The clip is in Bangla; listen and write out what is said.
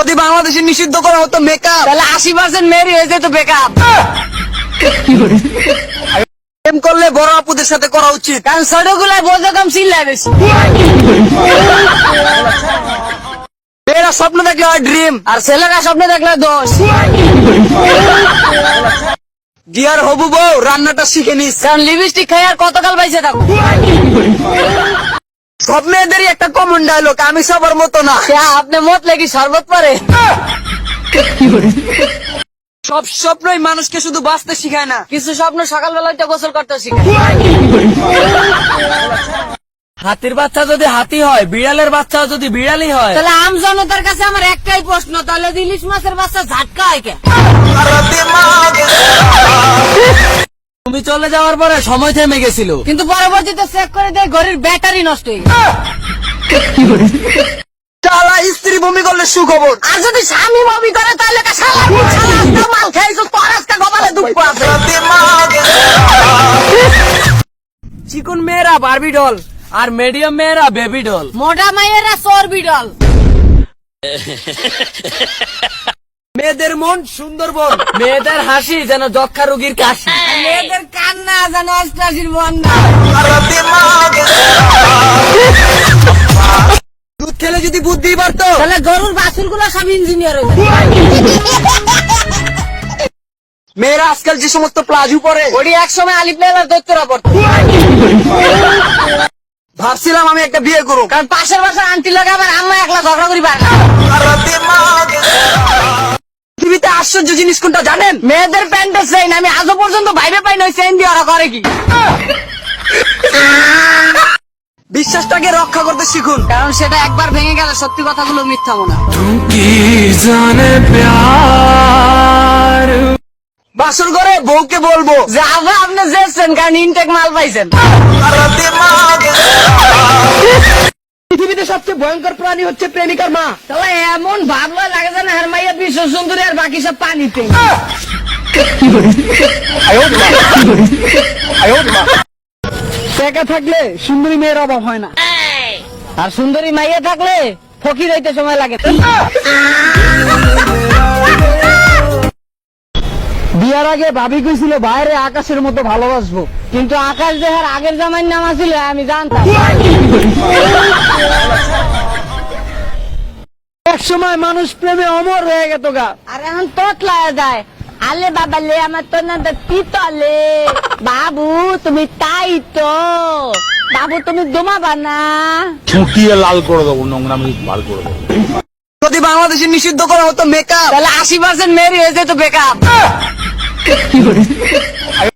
যদি বাংলাদেশে নিষিদ্ধ করা হতো মেকআপ তাহলে আশি পার্সেন্ট মেরি হয়ে যেত বেকআপ প্রেম করলে বড় আপুদের সাথে করা উচিত। কারণ ছোট গুলায় বোঝো কম চিল্লায় বেশি। মেয়েরা স্বপ্ন দেখলে হয় ড্রিম আর ছেলেরা স্বপ্নে দেখলে দোষ। ডিয়ার হবু বউ রান্নাটা শিখে নিস। কারণ লিপস্টিক খাই আর কতকাল পাইছে থাকো? সব মেয়েদেরই একটা কমন ডায়লগ আমি সবার মতো না। আপনি মত লেগে শরবত পারে? সব স্বপ্নই মানুষকে শুধু বাঁচতে শিখায় না। কিছু স্বপ্ন সকালবেলা গোসল করতে হাতির বাচ্চা যদি হাতি হয় বিড়ালের বাচ্চা যদি বিড়ালই হয়। তাহলে আম জনতার কাছে আমার একটাই প্রশ্ন তাহলে ইলিশ মাছের বাচ্চা ঝাটকা হয় কে? তুমি চলে যাওয়ার পরে সময় থেমে গেছিল। কিন্তু পরবর্তীতে চেক করে দেয় ঘড়ির ব্যাটারি নষ্ট হয়ে গেছে। চালা স্ত্রী ভূমি করলে সুখবর। আর যদি স্বামী বমি করে তাহলে কা শালা তুই শালা আজকে মাল খাইছো তোর আজকে কপালে দুঃখ আছে। চিকন মেয়েরা বারবি ডল আর মিডিয়াম মেয়েরা বেবি ডল মোটা মাইয়েরা চর্বি ডল। মেয়েদের মন সুন্দরবন? মেয়েদের হাসি যেন যক্ষা রোগীর কাশি। মেয়েদের কান্না যেন অষ্টাশির বন্যা দুধ খেলে যদি বুদ্ধি বাড়তো? তাহলে গরুর বাছুরগুলো সব ইঞ্জিনিয়ার মেয়েরা আজকাল যে সমস্ত প্লাজু পরে ওটি একসময় আলিপ লেলার দৈত্যরা পড়তো ভাবছিলাম আমি একটা বিয়ে করব কারণ পাশের বাসার আন্টি লোক আবার আম্মা একলা ঝগড়া করি পারে আশ্চর্য জিনিস কোনটা জানেন? মেয়েদের প্যান্টের চেইন আমি আজও পর্যন্ত ভাইবে পাই ওই চেইন দিয়ে ওরা করে কি? বিশ্বাসটাকে রক্ষা করতে শিখুন। কারণ সেটা একবার ভেঙে গেলে সত্যি কথাগুলো মিথ্যা মনে হয়। বাসর ঘরে বউকে বলব যে আবার আপনি যেছেন কারণ ইনটেক মাল পাইছেন। পৃথিবীতে সবচেয়ে ভয়ঙ্কর প্রাণী হচ্ছে প্রেমিকার মা। তাহলে এমন ভাবলো লাগে যেন আর মাইয়া বিশ্ব সুন্দরী আর বাকি সব পানিতে। টাকা থাকলে সুন্দরী মেয়ের অভাব হয় না। আর সুন্দরী মাইয়া থাকলে ফকির হইতে সময় লাগে। আগে ভাবি কইছিল বাইরে আকাশের মতো ভালোবাসবো। কিন্তু আকাশ দেহার আগের জামাইয়ের নাম আছিল আমি জানতাম। এক সময় মানুষ প্রেমে অমর হয়ে গেত গা। আর এখন তোতলায় যায়। আলে বাবা লে আমার তো না পিতলে। বাবু তুমি তাই তো। বাবু তুমি দমাবা না ফুটিয়ে লাল করে দেবো নোংরামি বার করে দেবো। যদি বাংলাদেশে নিষিদ্ধ করা হতো মেকআপ তাহলে আশি পার্সেন্ট মেরি হয়ে যেত 이거를. 아,